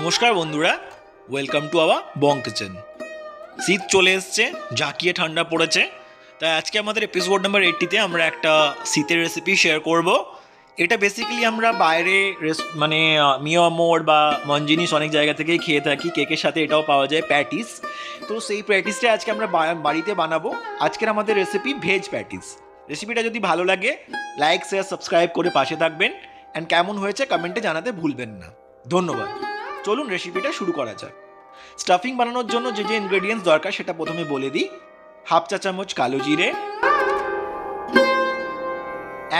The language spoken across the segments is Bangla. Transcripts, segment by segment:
নমস্কার বন্ধুরা welcome to our Bong kitchen শীত চলে এসছে ঝাঁকিয়ে ঠান্ডা পড়েছে, তাই আজকে আমাদের এপিসোড নাম্বার এইটটিতে আমরা একটা শীতের রেসিপি শেয়ার করব। এটা বেসিক্যালি আমরা বাইরে মানে মিয়া মোড় বা মঞ্জিনিস অনেক জায়গা থেকেই খেয়ে থাকি, কেকের সাথে এটাও পাওয়া যায় প্যাটিস তো সেই প্যাটিসটা আজকে আমরা বাড়িতে বানাবো। আজকের আমাদের রেসিপি ভেজ প্যাটিস রেসিপিটা যদি ভালো লাগে লাইক শেয়ার সাবস্ক্রাইব করে পাশে থাকবেন। অ্যান্ড কেমন হয়েছে কমেন্টে জানাতে ভুলবেন না। ধন্যবাদ। চলুন রেসিপিটা শুরু করা যাক। স্টাফিং বানানোর জন্য যে যে ইনগ্রেডিয়েন্টস দরকার সেটা প্রথমে বলে দিই। হাফ চা চামচ কালো জিরে,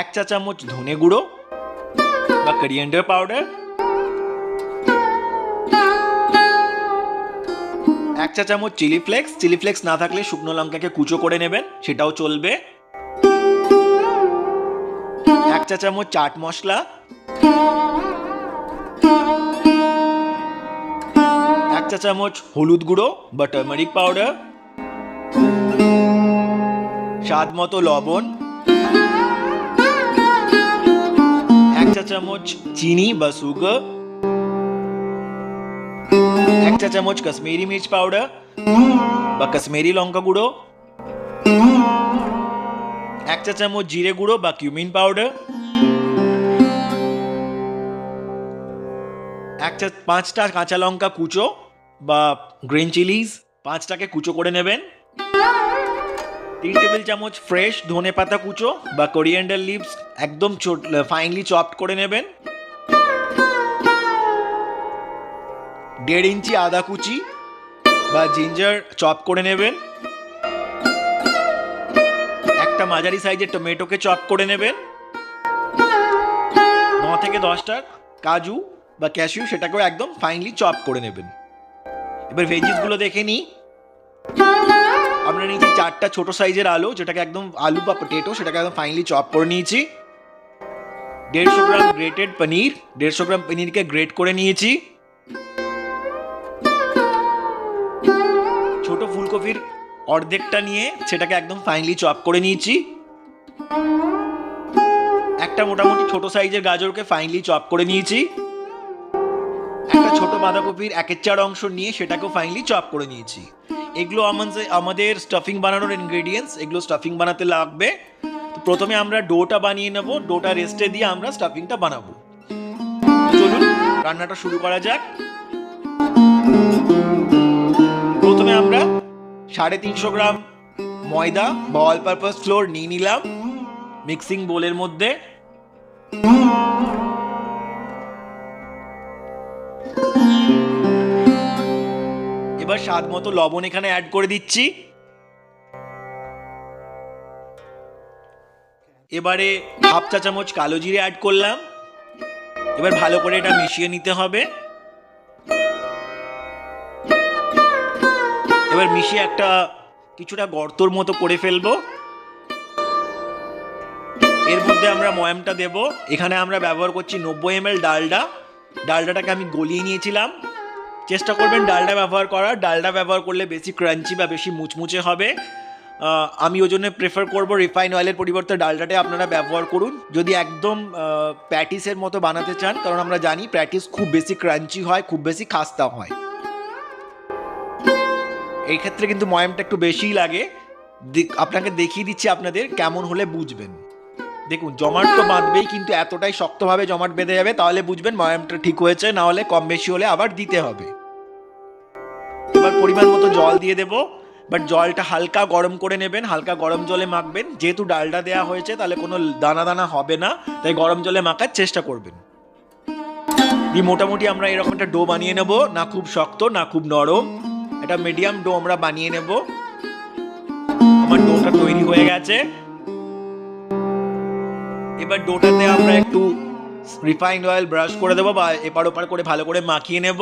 এক চা চামচ ধনে গুঁড়ো বা করিয়েন্ডার পাউডার এক চা চামচ চিলি ফ্লেক্স চিলি ফ্লেক্স না থাকলে শুকনো লঙ্কাকে কুচো করে নেবেন, সেটাও চলবে। এক চা চামচ চাট মশলা চা চামচ হলুদ গুঁড়ো বা টার্মারিক পাউডার স্বাদ মতো লবণ এক চা চামচ চিনি বা সুগার এক চা চামচ কাশ্মীরি মির্চ পাউডার বা কাশ্মীরি লঙ্কা গুঁড়ো এক চা চামচ জিরে গুঁড়ো বা কিউমিন পাউডার এক চা পাঁচটা কাঁচা লঙ্কা কুচো বা গ্রিন চিলিজ, পাঁচটাকে কুচো করে নেবেন। তিন টেবিল চামচ ফ্রেশ ধনে পাতা কুচো বা কোরিয়েন্ডার লিভস একদম ফাইনলি চপড করে নেবেন। দেড় ইঞ্চি আদা কুচি বা জিঞ্জার চপ করে নেবেন। একটা মাঝারি সাইজের টমেটোকে চপ করে নেবেন। ন থেকে দশটা কাজু বা ক্যাশিউ সেটাকেও একদম ফাইনলি চপ করে নেবেন। এবার ভেজিসগুলো দেখে নিই আমরা নিয়েছি চারটা ছোট সাইজের আলু, যেটাকে একদম আলু বা পটেটো সেটাকে একদম ফাইনলি চপ করে নিয়েছি। দেড়শো গ্রাম গ্রেটেড পনির দেড়শো গ্রাম পনিরকে গ্রেট করে নিয়েছি। ছোট ফুলকপির অর্ধেকটা নিয়ে সেটাকে একদম ফাইনলি চপ করে নিয়েছি। একটা মোটামুটি ছোট সাইজের গাজরকে ফাইনলি চপ করে নিয়েছি। ছোট বাঁধাকপির একের চার অংশ নিয়ে সেটাকেও ফাইনালি চপ করে নিয়েছি। এগুলো আমাদের আমাদের স্টাফিং বানানোর ইনগ্রেডিয়েন্টস এগুলো স্টাফিং বানাতে লাগবে। তো প্রথমে আমরা ডোটা বানিয়ে নেব, ডোটা রেস্টে দিয়ে আমরা স্টাফিংটা বানাবো। চলুন, রান্নাটা শুরু করা যাক। প্রথমে আমরা সাড়ে তিনশো গ্রাম ময়দা বা অল পারপাস ফ্লোর নিয়ে নিলাম মিক্সিং বোলের মধ্যে। স্বাদ মতো লবণ এখানে অ্যাড করে দিচ্ছি। এবারে হাফ চা চামচ কালো জিরে অ্যাড করলাম। এবার ভালো করে এটা মিশিয়ে নিতে হবে। এবার মিশিয়ে একটা কিছুটা গর্তর মতো করে ফেলব। এর মধ্যে আমরা ময়ামটা দেব। এখানে আমরা ব্যবহার করছি নব্বই এম ডালডা। ডালডাটাকে আমি গলিয়ে নিয়েছিলাম। চেষ্টা করবেন ডালটা ব্যবহার করার। ডালটা ব্যবহার করলে বেশি ক্রাঞ্চি বা বেশি মুচমুচে হবে। আমি ওই জন্য প্রেফার করব রিফাইন অয়েলের পরিবর্তে ডালডাটাই আপনারা ব্যবহার করুন। যদি একদম প্যাটিসের মতো বানাতে চান, কারণ আমরা জানি প্যাটিস খুব বেশি ক্রাঞ্চি হয়, খুব বেশি খাস্তা হয়। এই ক্ষেত্রে কিন্তু ময়ামটা একটু বেশিই লাগে। আপনাকে দেখিয়ে দিচ্ছি আপনাদের কেমন হলে বুঝবেন। দেখুন, জমাট তো বাঁধবেই, কিন্তু এতটাই শক্তভাবে জমাট বেঁধে যাবে, তাহলে বুঝবেন ময়ামটা ঠিক হয়েছে, না হলে কম বেশি হলে আবার দিতে হবে। এবার পরিমাণ মতো জল দিয়ে দেবো। বাট জলটা হালকা গরম করে নেবেন, হালকা গরম জলে মাখবেন। যেহেতু ডালটা দেওয়া হয়েছে, তাহলে কোনো দানা দানা হবে না। তাই গরম জলে মাখার চেষ্টা করবেন। দিয়ে মোটামুটি আমরা এরকম একটা ডো বানিয়ে নেব। না খুব শক্ত, না খুব নরম। একটা মিডিয়াম ডো আমরা বানিয়ে নেব। আমার ডোটা তৈরি হয়ে গেছে। এবার ডোটাতে আমরা একটু রিফাইন্ড অয়েল ব্রাশ করে দেবো বা এপার ওপার করে ভালো করে মাখিয়ে নেব।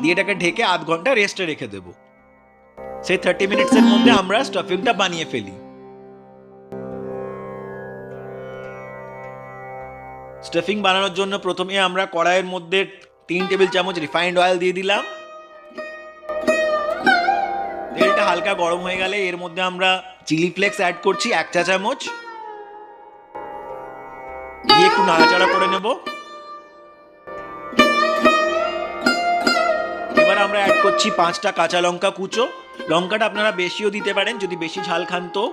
দিয়ে এটাকে ঢেকে আধ ঘণ্টা রেস্টে রেখে দেবো। সেই থার্টি মিনিটসের মধ্যে আমরা স্টাফিংটা বানিয়ে ফেলি। স্টাফিং বানানোর জন্য প্রথমে আমরা কড়াইয়ের মধ্যে তিন টেবিল চামচ রিফাইন্ড অয়েল দিয়ে দিলাম। তেলটা হালকা গরম হয়ে গেলে এর মধ্যে আমরা চিলি ফ্লেক্স অ্যাড করছি এক চা চামচ। দিয়ে একটু নাড়াচাড়া করে নেব। আমরা অ্যাড করছি পাঁচটা কাঁচা লঙ্কা কুচো। লঙ্কাটা আপনারা বেশিও দিতে পারেন, যদি বেশি ঝাল খান তো।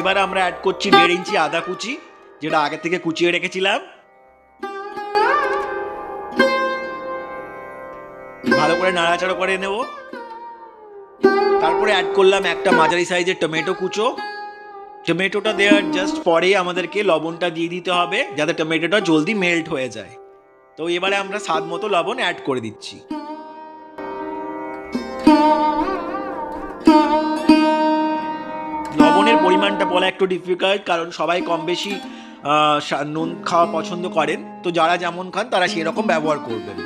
এবার আমরা অ্যাড করছি দেড় ইঞ্চি আদা কুচি, যেটা আগে থেকে কুচিয়ে রেখেছিলাম। ভালো করে নাড়াচাড়া করে নেব। তারপরে অ্যাড করলাম একটা মাঝারি সাইজের টমেটো কুচো। টমেটোটা দেওয়ার জাস্ট পরেই আমাদেরকে লবণটা দিয়ে দিতে হবে, যাতে টমেটোটা জলদি মেল্ট হয়ে যায়। তো এবারে আমরা স্বাদ মতো লবণ অ্যাড করে দিচ্ছি। লবণের পরিমাণটা বলা একটু ডিফিকাল্ট কারণ সবাই কম বেশি নুন খাওয়া পছন্দ করেন। তো যারা যেমন খান, তারা সেই রকম ব্যবহার করবেন।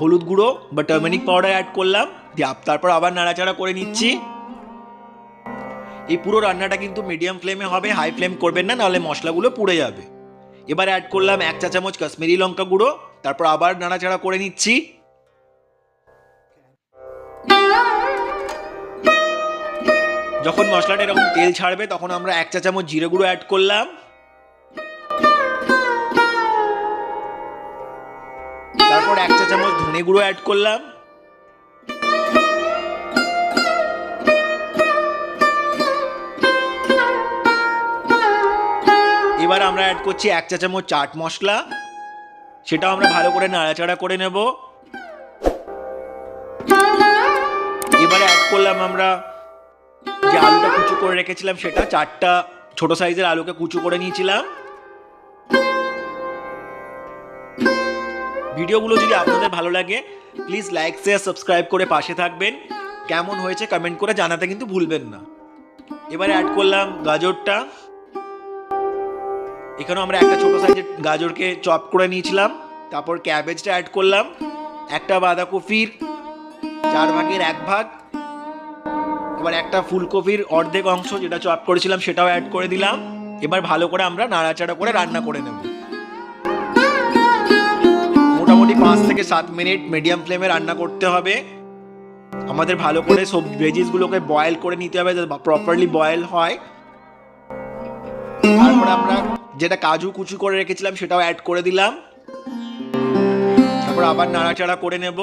হলুদ গুঁড়ো বা টার্মেরিক পাউডার অ্যাড করলাম দিয়ে তারপর আবার নাড়াচাড়া করে নিচ্ছি। এই পুরো রান্নাটা কিন্তু মিডিয়াম ফ্লেমে হবে হাই ফ্লেম করবেন না নাহলে মশলাগুলো পুড়ে যাবে। এবার অ্যাড করলাম এক চা চামচ কাশ্মীরি লঙ্কা গুঁড়ো তারপর আবার নাড়াচাড়া করে নিচ্ছি। যখন মশলাটা এরকম তেল ছাড়বে তখন আমরা এক চা চামচ জিরে গুঁড়ো অ্যাড করলাম। তারপর এক চা চামচ ধনে গুঁড়ো অ্যাড করলাম। এবার আমরা অ্যাড করছি এক চা চামচ চাট মশলা। সেটাও আমরা ভালো করে নাড়াচাড়া করে নেব। এবারে অ্যাড করলাম আমরা যে আলুটা কুচু করে রেখেছিলাম, সেটা চারটা ছোট সাইজের আলুকে কুচু করে নিয়েছিলাম। ভিডিওগুলো যদি আপনাদের ভালো লাগে প্লিজ লাইক শেয়ার সাবস্ক্রাইব করে পাশে থাকবেন। কেমন হয়েছে কমেন্ট করে জানাতে কিন্তু ভুলবেন না। এবারে অ্যাড করলাম গাজরটা। এখানেও আমরা একটা ছোট সাইজের গাজরকে চপ করে নিয়েছিলাম। তারপর ক্যাবেজটা অ্যাড করলাম। একটা বাঁধাকপির চার ভাগের এক ভাগ। এবার একটা ফুলকপির অর্ধেক অংশ যেটা চপ করেছিলাম সেটাও অ্যাড করে দিলাম। এবার ভালো করে আমরা নাড়াচাড়া করে রান্না করে নেব। মোটামুটি পাঁচ থেকে সাত মিনিট মিডিয়াম ফ্লেমে রান্না করতে হবে। আমাদের ভালো করে সব ভেজিসগুলোকে বয়েল করে নিতে হবে প্রপারলি বয়েল হয়। তারপরে আমরা যেটা কাজু কুচু করে রেখেছিলাম সেটাও অ্যাড করে দিলাম। তারপর আবার নাড়াচাড়া করে নেব।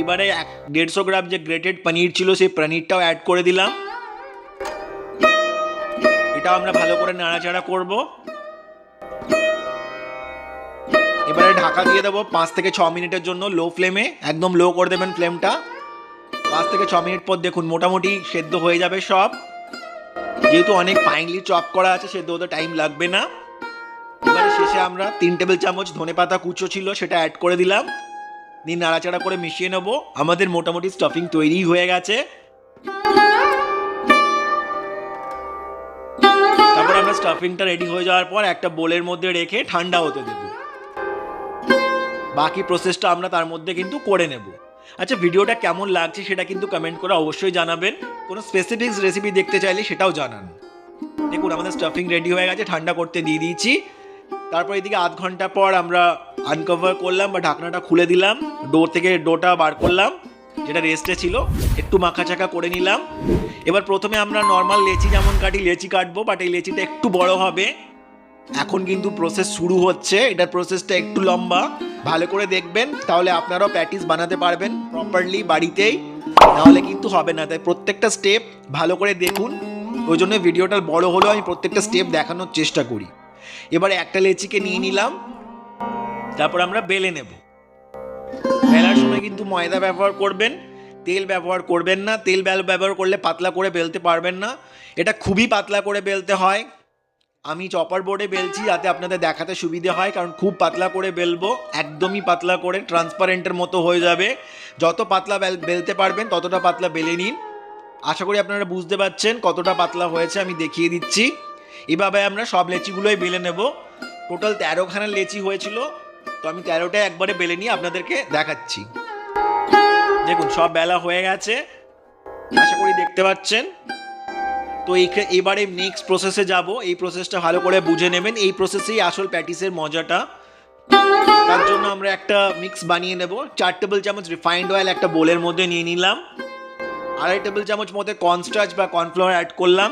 এবারে এক দেড়শো গ্রাম যে গ্রেটেড পনির ছিল সেই পনিরটাও অ্যাড করে দিলাম। এটাও আমরা ভালো করে নাড়াচাড়া করব। এবারে ঢাকা দিয়ে দেবো পাঁচ থেকে ছ মিনিটের জন্য লো ফ্লেমে একদম লো করে দেবেন ফ্লেমটা পাঁচ থেকে ছ মিনিট পর দেখুন মোটামুটি সেদ্ধ হয়ে যাবে সব। যেহেতু অনেক ফাইনলি চপ করা আছে, সেদ্ধ হতে টাইম লাগবে না। এবারে শেষে আমরা তিন টেবিল চামচ ধনে পাতা কুচো ছিল, সেটা অ্যাড করে দিলাম। দিয়ে নাড়াচাড়া করে মিশিয়ে নেব। আমাদের মোটামুটি স্টাফিং তৈরি হয়ে গেছে। তারপর আমরা স্টাফিংটা রেডি হয়ে যাওয়ার পর একটা বোলের মধ্যে রেখে ঠান্ডা হতে দেব। বাকি প্রসেসটা আমরা তার মধ্যে কিন্তু করে নেব। আচ্ছা ভিডিওটা কেমন লাগছে সেটা কিন্তু কমেন্ট করে অবশ্যই জানাবেন। কোনো স্পেসিফিক রেসিপি দেখতে চাইলে সেটাও জানান। দেখুন, আমাদের স্টাফিং রেডি হয়ে গেছে, ঠান্ডা করতে দিয়ে দিয়েছি। তারপর এদিকে আধ ঘণ্টা পর আমরা আনকভার করলাম বা ঢাকনাটা খুলে দিলাম ডোর থেকে ডোটা বার করলাম, যেটা রেস্টে ছিল, একটু মাখা চাকা করে নিলাম। এবার প্রথমে আমরা নর্মাল লেচি যেমন কাটি, লেচি কাটবো বাট এই লেচিটা একটু বড় হবে। এখন কিন্তু প্রসেস শুরু হচ্ছে, এটার প্রসেসটা একটু লম্বা। ভালো করে দেখবেন, তাহলে আপনারাও প্র্যাকটিস বানাতে পারবেন প্রপারলি বাড়িতেই। নাহলে কিন্তু হবে না, তাই প্রত্যেকটা স্টেপ ভালো করে দেখুন। ওই জন্য ভিডিওটা বড় হলেও আমি প্রত্যেকটা স্টেপ দেখানোর চেষ্টা করি। এবারে একটা লেচিকে নিয়ে নিলাম, তারপর আমরা বেলে নেব। বেলার সময় কিন্তু ময়দা ব্যবহার করবেন, তেল ব্যবহার করবেন না, তেল ব্যবহার করলে পাতলা করে বেলতে পারবেন না। এটা খুবই পাতলা করে বেলতে হয়। আমি চপার বোর্ডে বেলছি যাতে আপনাদের দেখাতে সুবিধে হয়, কারণ খুব পাতলা করে বেলবো, একদমই পাতলা করে ট্রান্সপারেন্টের মতো হয়ে যাবে। যত পাতলা বেল- বেলতে পারবেন, ততটা পাতলা বেলে নিন। আশা করি আপনারা বুঝতে পারছেন কতটা পাতলা হয়েছে, আমি দেখিয়ে দিচ্ছি। এভাবে আমরা সব লেচিগুলোই বেলে নেব। টোটাল তেরোখানা লেচি হয়েছিল, তো আমি তেরোটাই একবারে বেলে নিয়ে আপনাদেরকে দেখাচ্ছি। দেখুন, সব বেলা হয়ে গেছে। আশা করি দেখতে পাচ্ছেন। তো এই এবারে নেক্সট প্রসেসে যাব। এই প্রসেসটা ভালো করে বুঝে নেবেন। এই প্রসেসেই আসল প্যাটিসের মজাটা। তার জন্য আমরা একটা মিক্স বানিয়ে নেব। চার টেবিল চামচ রিফাইন্ড অয়েল একটা বোলের মধ্যে নিয়ে নিলাম। আড়াই টেবিল চামচ মধ্যে কর্নস্টার্চ বা কর্নফ্লাওয়ার অ্যাড করলাম।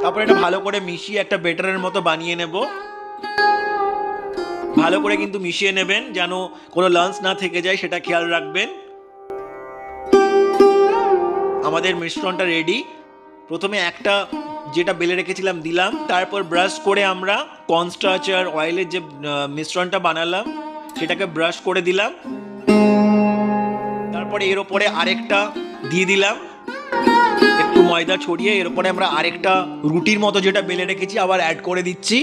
তারপরে এটা ভালো করে মিশিয়ে একটা বেটারের মতো বানিয়ে নেব। ভালো করে কিন্তু মিশিয়ে নেবেন, যেন কোনো লাঞ্চ না থেকে যায়, সেটা খেয়াল রাখবেন। আমাদের মিশ্রণটা রেডি প্রথমে একটা যেটা বেলে রেখেছিলাম, দিলাম। তারপর ব্রাশ করে আমরা কর্নস্টার্চ আর অয়েলের যে মিশ্রণটা বানালাম, সেটাকে ব্রাশ করে দিলাম। তারপরে এর ওপরে আরেকটা দিয়ে দিলাম। একটু ময়দা ছড়িয়ে এর উপরে আমরা আরেকটা রুটির মতো যেটা বেলে রেখেছি, আবার অ্যাড করে দিচ্ছি।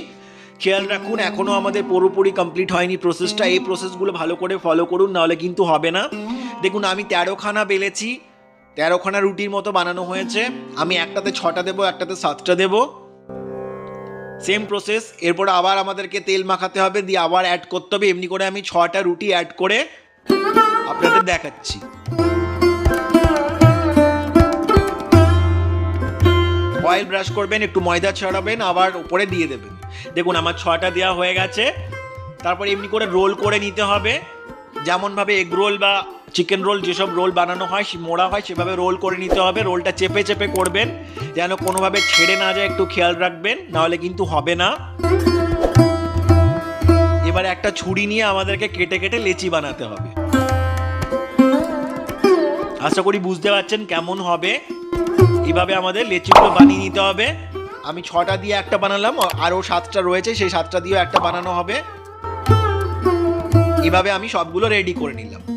খেয়াল রাখুন এখনও আমাদের পুরোপুরি কমপ্লিট হয়নি প্রসেসটা এই প্রসেসগুলো ভালো করে ফলো করুন, নাহলে কিন্তু হবে না। দেখুন, আমি তেরোখানা বেলেছি। তেরোখানা রুটির মতো বানানো হয়েছে। আমি একটাতে ছটা দেবো, একটাতে সাতটা দেবো। সেম প্রসেস এরপর আবার আমাদেরকে তেল মাখাতে হবে, দিয়ে আবার অ্যাড করতে হবে। এমনি করে আমি ছটা রুটি অ্যাড করে আপনাদের দেখাচ্ছি। অয়েল ব্রাশ করবেন, একটু ময়দা ছড়াবেন, আবার উপরে দিয়ে দেবেন। দেখুন, আমার ছটা দেওয়া হয়ে গেছে। তারপর এমনি করে রোল করে নিতে হবে। যেমনভাবে এগ রোল বা চিকেন রোল যেসব রোল বানানো হয় মোড়া হয়, সেভাবে রোল করে নিতে হবে। রোলটা চেপে চেপে করবেন, যেন কোনোভাবে ছেড়ে না যায়, একটু খেয়াল রাখবেন, নাহলে কিন্তু হবে না। এবার একটা ছুরি নিয়ে আমাদেরকে কেটে কেটে লেচি বানাতে হবে। আশা করি বুঝতে পারছেন কেমন হবে। এভাবে আমাদের লেচিগুলো বানিয়ে নিতে হবে। আমি ছটা দিয়ে একটা বানালাম, আরও সাতটা রয়েছে, সেই সাতটা দিয়েও একটা বানানো হবে। এভাবে আমি সবগুলো রেডি করে নিলাম।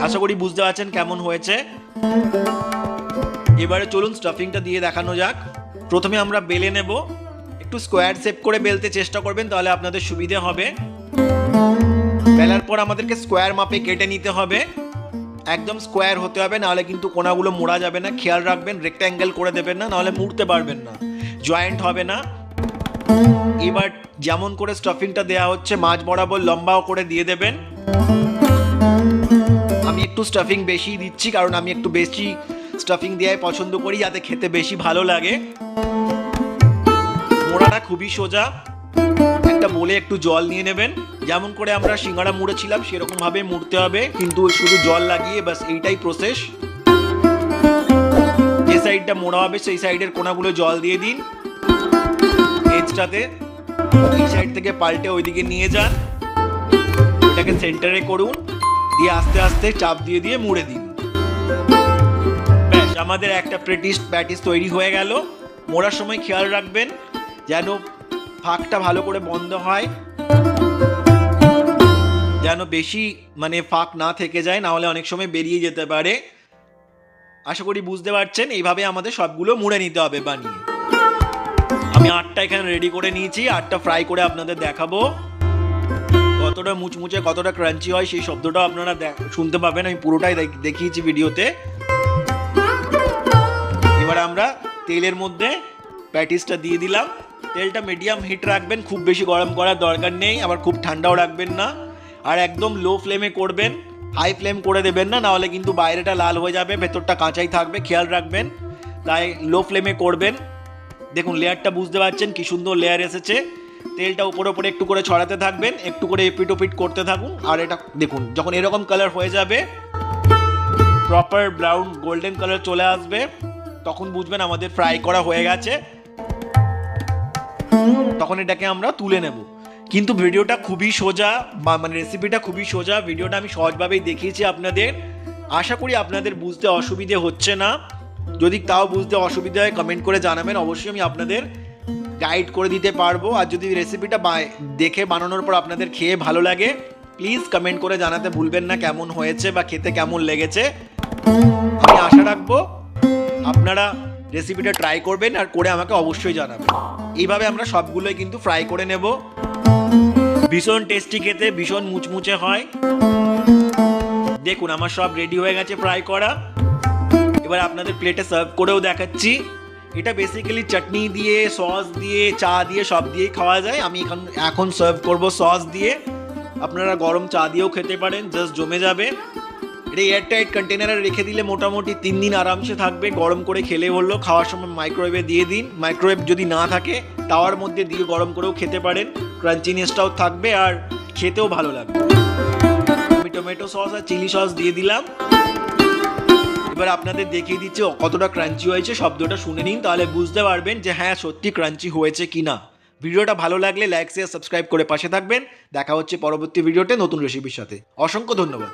আশা করি বুঝতে পারছেন কেমন হয়েছে। এবারে চলুন স্টাফিংটা দিয়ে দেখানো যাক। প্রথমে আমরা বেলে নেব। একটু স্কোয়ার শেপ করে বেলতে চেষ্টা করবেন, তাহলে আপনাদের সুবিধে হবে। বেলার পর আমাদেরকে স্কোয়ার মাপে কেটে নিতে হবে। একদম স্কোয়ার হতে হবে, নাহলে কিন্তু কোনাগুলো মোড়া যাবে না। খেয়াল রাখবেন রেক্ট্যাঙ্গেল করে দেবেন না, নাহলে মুড়তে পারবেন না। জয়েন্ট হবে না। এবার যেমন করে স্টাফিংটা দেওয়া হচ্ছে মাছ বরাবর লম্বাও করে দিয়ে দেবেন। একটু স্টাফিং বেশি দিচ্ছি, কারণ আমি একটু বেশি স্টাফিং দেওয়াই পছন্দ করি, যাতে খেতে বেশি ভালো লাগে। মোড়াটা খুবই সোজা। একটা বলে একটু জল নিয়ে নেবেন। যেমন করে আমরা সিঙ্গাড়া মুড়েছিলাম সেরকম ভাবে মুড়তে হবে। কিন্তু শুধু জল লাগিয়ে বাস এইটাই প্রসেস যে সাইডটা মোড়া হবে, সেই সাইডের কোনাগুলো জল দিয়ে দিন। এজটাতে এই সাইড থেকে পাল্টে ওইদিকে নিয়ে যান। ওটাকে সেন্টারে করুন। দিয়ে আস্তে আস্তে চাপ দিয়ে দিয়ে মুড়ে দিন। ব্যাস, আমাদের একটা প্রেটিস প্যাটিস তৈরি হয়ে গেল। মোড়ার সময় খেয়াল রাখবেন, যেন ফাঁকটা ভালো করে বন্ধ হয়। যেন বেশি মানে ফাঁক না থেকে যায়, না হলে অনেক সময় বেরিয়ে যেতে পারে। আশা করি বুঝতে পারছেন, এইভাবে আমাদের সবগুলো মুড়ে নিতে হবে বানিয়ে। আমি আটটা এখানে রেডি করে নিয়েছি, আটটা ফ্রাই করে আপনাদের দেখাবো। কতটা মুচমুচে, কতটা ক্রাঞ্চি হয়, সেই শব্দটাও আপনারা শুনতে পাবেন। আমি পুরোটাই দেখ- দেখিয়েছি ভিডিওতে। এবার আমরা তেলের মধ্যে প্যাটিসটা দিয়ে দিলাম। তেলটা মিডিয়াম হিট রাখবেন, খুব বেশি গরম করার দরকার নেই, আবার খুব ঠান্ডাও রাখবেন না। আর একদম লো ফ্লেমে করবেন হাই ফ্লেম করে দেবেন না, নাহলে কিন্তু বাইরেটা লাল হয়ে যাবে, ভেতরটা কাঁচাই থাকবে, খেয়াল রাখবেন। তাই লো ফ্লেমে করবেন। দেখুন লেয়ারটা বুঝতে পারছেন কি সুন্দর লেয়ার এসেছে। তেলটা উপরে উপরে একটু করে ছড়াতে থাকবেন, একটু করে এপিট ওপিট করতে থাকুন, আর এটা দেখুন, যখন এরকম কালার হয়ে যাবে প্রপার ব্রাউন গোল্ডেন কালার চলে আসবে, তখন বুঝবেন আমাদের ফ্রাই করা হয়ে গেছে। তখন এটাকে আমরা তুলে নেব। কিন্তু ভিডিওটা খুবই সোজা মানে রেসিপিটা খুবই সোজা, ভিডিওটা আমি সহজভাবেই দেখিয়েছি আপনাদের। আশা করি আপনাদের বুঝতে অসুবিধে হচ্ছে না। যদি তাও বুঝতে অসুবিধা হয় কমেন্ট করে জানাবেন। অবশ্যই আমি আপনাদের গাইড করে দিতে পারব। আর যদি রেসিপিটা দেখে বানানোর পর আপনাদের খেয়ে ভালো লাগে প্লিজ কমেন্ট করে জানাতে ভুলবেন না কেমন হয়েছে বা খেতে কেমন লেগেছে। আমি আশা রাখব আপনারা রেসিপিটা ট্রাই করবেন আর করে আমাকে অবশ্যই জানাবেন। এইভাবে আমরা সবগুলোই কিন্তু ফ্রাই করে নেব। ভীষণ টেস্টি খেতে, ভীষণ মুচমুচে হয়। দেখুন, আমার সব রেডি হয়ে গেছে ফ্রাই করা। এবার আপনাদের প্লেটে সার্ভ করেও দেখাচ্ছি। এটা বেসিক্যালি চাটনি দিয়ে সস দিয়ে, চা দিয়ে, সব দিয়েই খাওয়া যায়। আমি এখন এখন সার্ভ করব সস দিয়ে। আপনারা গরম চা দিয়েও খেতে পারেন জাস্ট জমে যাবে। এটা এয়ারটাইট কন্টেনারে রেখে দিলে মোটামুটি তিন দিন আরামসে থাকবে। গরম করে খেলে হলো, খাওয়ার সময় মাইক্রোওয়েভে দিয়ে দিন। মাইক্রোওয়েভ যদি না থাকে, তাওয়ার মধ্যে দিয়ে গরম করেও খেতে পারেন। ক্রাঞ্চিনেসটাও থাকবে আর খেতেও ভালো লাগবে। আমি টমেটো সস আর চিলি সস দিয়ে দিলাম। এবার আপনাদের দেখিয়ে দিচ্ছে কতটা ক্রাঞ্চি হয়েছে। শব্দটা শুনে নিন, তাহলে বুঝতে পারবেন যে হ্যাঁ সত্যি ক্রাঞ্চি হয়েছে কি না ভিডিওটা ভালো লাগলে লাইক শেয়ার সাবস্ক্রাইব করে পাশে থাকবেন। দেখা হচ্ছে পরবর্তী ভিডিওতে নতুন রেসিপির সাথে। অসংখ্য ধন্যবাদ।